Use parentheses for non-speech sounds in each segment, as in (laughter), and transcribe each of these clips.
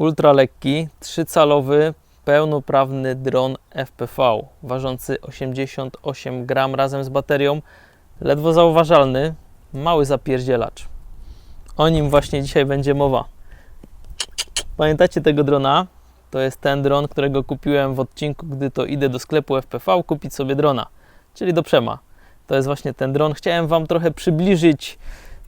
ultra lekki, 3-calowy, pełnoprawny dron FPV, ważący 88 gram razem z baterią, ledwo zauważalny, mały zapierdzielacz. O nim właśnie dzisiaj będzie mowa. Pamiętacie tego drona? To jest ten dron, którego kupiłem w odcinku, gdy to idę do sklepu FPV kupić sobie drona, czyli do Przema. To jest właśnie ten dron. Chciałem Wam trochę przybliżyć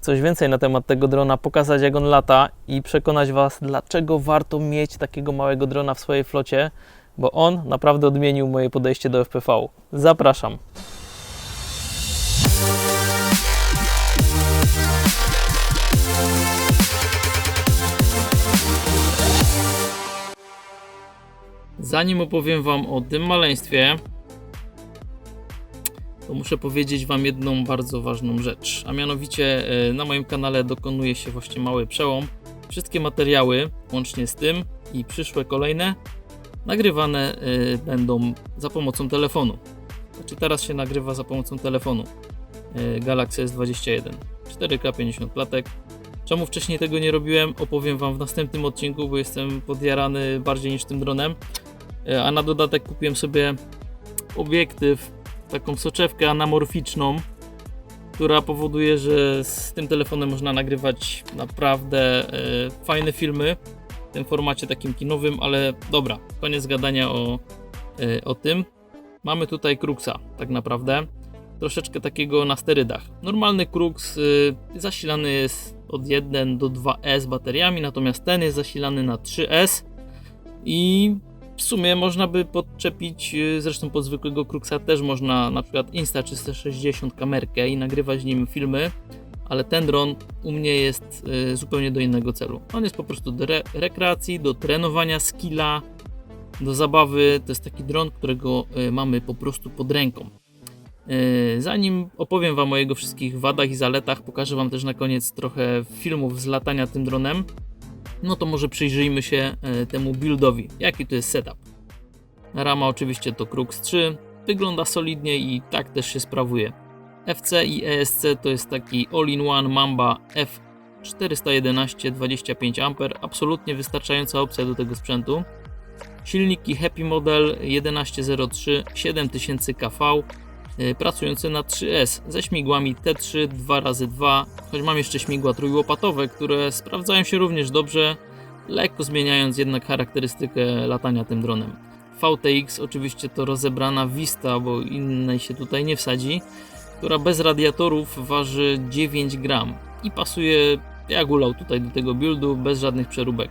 coś więcej na temat tego drona, pokazać jak on lata i przekonać Was, dlaczego warto mieć takiego małego drona w swojej flocie, bo on naprawdę odmienił moje podejście do FPV. Zapraszam. Zanim opowiem Wam o tym maleństwie, to muszę powiedzieć Wam jedną bardzo ważną rzecz. A mianowicie e, na moim kanale dokonuje się właśnie mały przełom. Wszystkie materiały, łącznie z tym i przyszłe kolejne, nagrywane e, będą za pomocą telefonu. Znaczy teraz się nagrywa za pomocą telefonu e, Galaxy S21 4K 50 klatek. Czemu wcześniej tego nie robiłem, opowiem Wam w następnym odcinku, bo jestem podjarany bardziej niż tym dronem. A na dodatek kupiłem sobie obiektyw, taką soczewkę anamorficzną, która powoduje, że z tym telefonem można nagrywać naprawdę e, fajne filmy w tym formacie takim kinowym, ale dobra, koniec gadania o, e, o tym. Mamy tutaj Kruxa, tak naprawdę. Troszeczkę takiego na sterydach. Normalny Krux y, zasilany jest od 1 do 2S bateriami, natomiast ten jest zasilany na 3S i w sumie można by podczepić, y, zresztą pod zwykłego Kruxa też można na przykład Insta360 kamerkę i nagrywać nim filmy, ale ten dron u mnie jest y, zupełnie do innego celu. On jest po prostu do re rekreacji, do trenowania skilla, do zabawy. To jest taki dron, którego y, mamy po prostu pod ręką. Zanim opowiem Wam o jego wszystkich wadach i zaletach, pokażę Wam też na koniec trochę filmów z latania tym dronem. No to może przyjrzyjmy się e, temu buildowi. Jaki to jest setup? Rama oczywiście to Crux 3. Wygląda solidnie i tak też się sprawuje. FC i ESC to jest taki all-in-one Mamba F411 25A. Absolutnie wystarczająca opcja do tego sprzętu. Silniki Happy Model 1103 7000 kV pracujące na 3S ze śmigłami T3 2x2, choć mam jeszcze śmigła trójłopatowe, które sprawdzają się również dobrze, lekko zmieniając jednak charakterystykę latania tym dronem. VTX oczywiście to rozebrana Vista, bo innej się tutaj nie wsadzi, która bez radiatorów waży 9 gram i pasuje jak ulał tutaj do tego buildu bez żadnych przeróbek.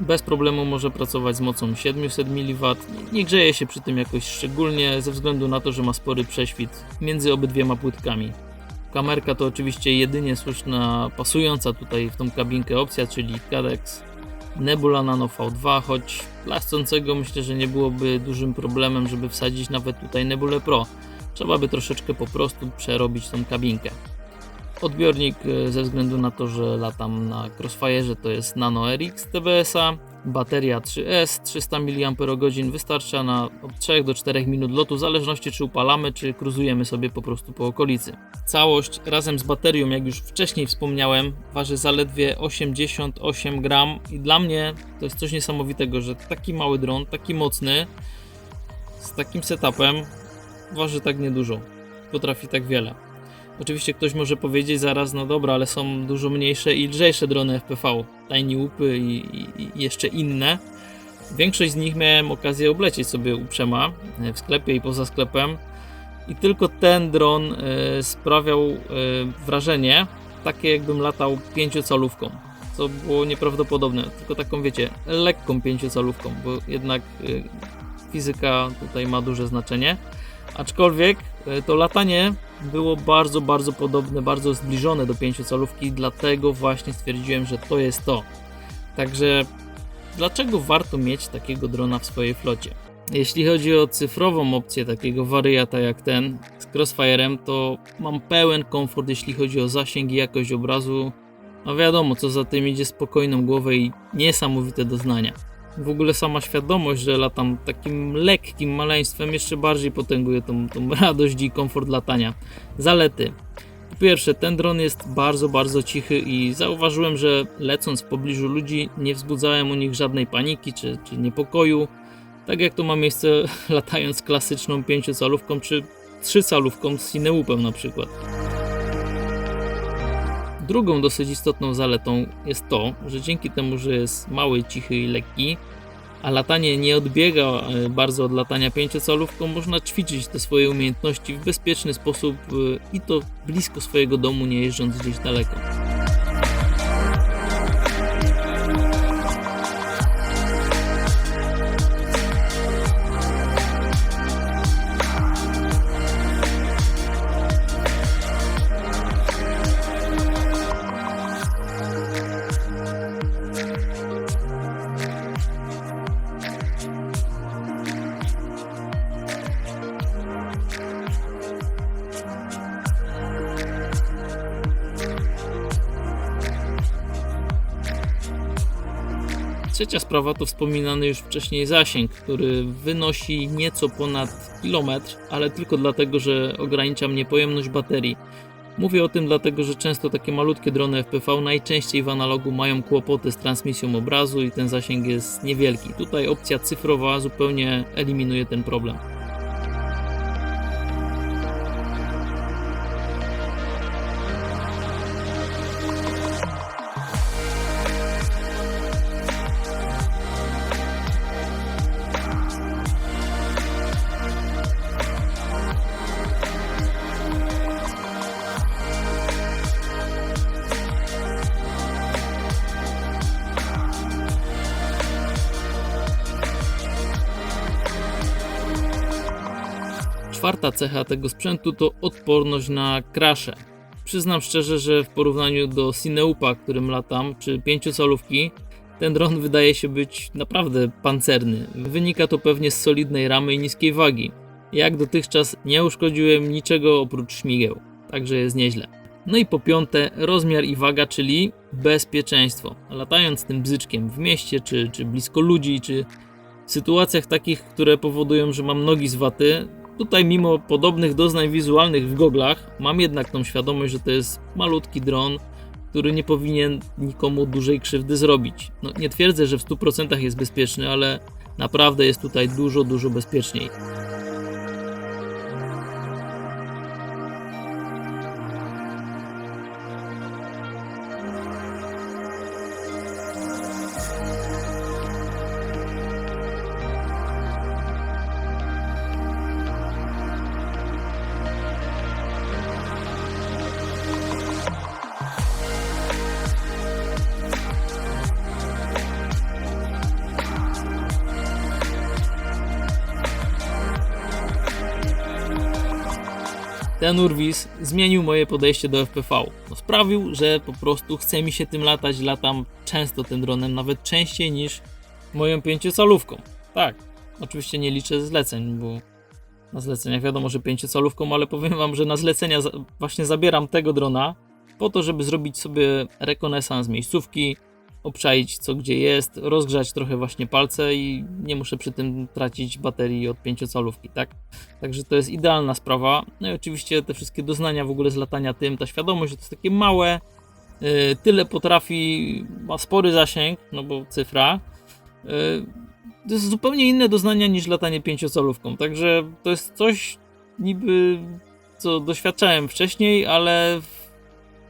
Bez problemu może pracować z mocą 700 mW. Nie grzeje się przy tym jakoś szczególnie ze względu na to, że ma spory prześwit między obydwiema płytkami. Kamerka to oczywiście jedynie słuszna, pasująca tutaj w tą kabinkę opcja, czyli Cadex Nebula Nano V2, choć dla chcącego myślę, że nie byłoby dużym problemem, żeby wsadzić nawet tutaj Nebulę Pro. Trzeba by troszeczkę po prostu przerobić tą kabinkę. Odbiornik e, ze względu na to, że latam na Crossfire'ze to jest Nano RX TBS-a. Bateria 3S 300 mAh wystarcza na od 3 do 4 minut lotu, w zależności czy upalamy, czy cruzujemy sobie po prostu po okolicy. Całość razem z baterią, jak już wcześniej wspomniałem, waży zaledwie 88 gram i dla mnie to jest coś niesamowitego, że taki mały dron, taki mocny, z takim setupem waży tak niedużo, potrafi tak wiele. Oczywiście ktoś może powiedzieć zaraz, no dobra, ale są dużo mniejsze i lżejsze drony FPV, Tiny Łupy i, i, i jeszcze inne. Większość z nich miałem okazję oblecieć sobie u Przema e, w sklepie i poza sklepem i tylko ten dron e, sprawiał e, wrażenie takie jakbym latał pięciocalówką, co było nieprawdopodobne, tylko taką wiecie, lekką pięciocalówką, bo jednak fizyka tutaj ma duże znaczenie. Aczkolwiek to latanie było bardzo, bardzo podobne, bardzo zbliżone do pięciocalówki, dlatego właśnie stwierdziłem, że to jest to. Także dlaczego warto mieć takiego drona w swojej flocie? Jeśli chodzi o cyfrową opcję takiego wariata jak ten z Crossfire'em, to mam pełen komfort, jeśli chodzi o zasięg i jakość obrazu. No wiadomo, co za tym idzie spokojną głowę i niesamowite doznania. W ogóle sama świadomość, że latam takim lekkim maleństwem jeszcze bardziej potęguje tą, tą (laughs) radość i komfort latania. Zalety. pierwsze, ten dron jest bardzo, bardzo cichy i zauważyłem, że lecąc w pobliżu ludzi nie wzbudzałem u nich żadnej paniki czy, czy niepokoju, tak jak to ma miejsce (laughs) latając klasyczną 5-calówką czy 3-calówką z Cineupem na przykład. Drugą dosyć istotną zaletą jest to, że dzięki temu, że jest mały, cichy i lekki, a latanie nie odbiega e, bardzo od latania 5-calówką, można ćwiczyć te swoje umiejętności w bezpieczny sposób e, i to blisko swojego domu, nie jeżdżąc gdzieś daleko. Trzecia sprawa to wspominany już wcześniej zasięg, który wynosi nieco ponad kilometr, ale tylko dlatego, że ogranicza mnie pojemność baterii. Mówię o tym dlatego, że często takie malutkie drony FPV najczęściej w analogu mają kłopoty z transmisją obrazu i ten zasięg jest niewielki. Tutaj opcja cyfrowa zupełnie eliminuje ten problem. Czwarta cecha tego sprzętu to odporność na krasze. Przyznam szczerze, że w porównaniu do Cineupa, którym latam, czy 5-calówki, ten dron wydaje się być naprawdę pancerny. Wynika to pewnie z solidnej ramy i niskiej wagi. Jak dotychczas nie uszkodziłem niczego oprócz śmigieł, także jest nieźle. No i po piąte, rozmiar i waga, czyli bezpieczeństwo. Latając tym bzyczkiem w mieście, czy, czy blisko ludzi, czy w sytuacjach takich, które powodują, że mam nogi z waty, Tutaj, mimo podobnych doznań wizualnych w goglach, mam jednak tą świadomość, że to jest malutki dron, który nie powinien nikomu dużej krzywdy zrobić. No, nie twierdzę, że w 100% jest bezpieczny, ale naprawdę jest tutaj dużo, dużo bezpieczniej. Ten urwis zmienił moje podejście do FPV. No, sprawił, że po prostu chce mi się tym latać, latam często tym dronem, nawet częściej niż moją pięciocalówką. Tak, oczywiście nie liczę zleceń, bo na zlecenia wiadomo, że pięciocalówką, ale powiem wam, że na zlecenia właśnie zabieram tego drona po to, żeby zrobić sobie rekonesans miejscówki, obczaić co gdzie jest, rozgrzać trochę właśnie palce i nie muszę przy tym tracić baterii od pięciocalówki, tak? Także to jest idealna sprawa. No i oczywiście te wszystkie doznania w ogóle z latania tym, ta świadomość, że to jest takie małe, yy, tyle potrafi, ma spory zasięg, no bo cyfra. Yy, to jest zupełnie inne doznania niż latanie pięciocalówką, także to jest coś niby, co doświadczałem wcześniej, ale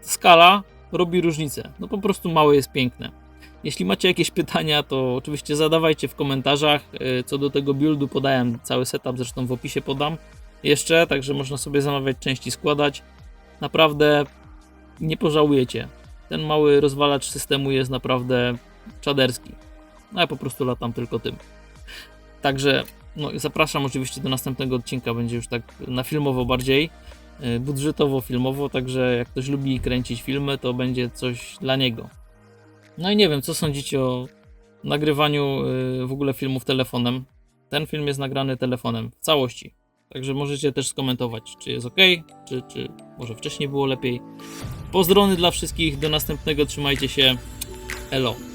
skala robi różnicę. No po prostu małe jest piękne. Jeśli macie jakieś pytania, to oczywiście zadawajcie w komentarzach. Yy, Co do tego buildu podałem cały setup, zresztą w opisie podam jeszcze, także można sobie zamawiać części, składać. Naprawdę nie pożałujecie. Ten mały rozwalacz systemu jest naprawdę czaderski. No ja po prostu latam tylko tym. Także no, zapraszam oczywiście do następnego odcinka, będzie już tak na filmowo bardziej, yy, budżetowo filmowo, także jak ktoś lubi kręcić filmy, to będzie coś dla niego. No i nie wiem, co sądzicie o nagrywaniu yy, w ogóle filmów telefonem. Ten film jest nagrany telefonem w całości. Także możecie też skomentować, czy jest ok, czy, czy może wcześniej było lepiej. Pozdrony dla wszystkich, do następnego, trzymajcie się. Elo.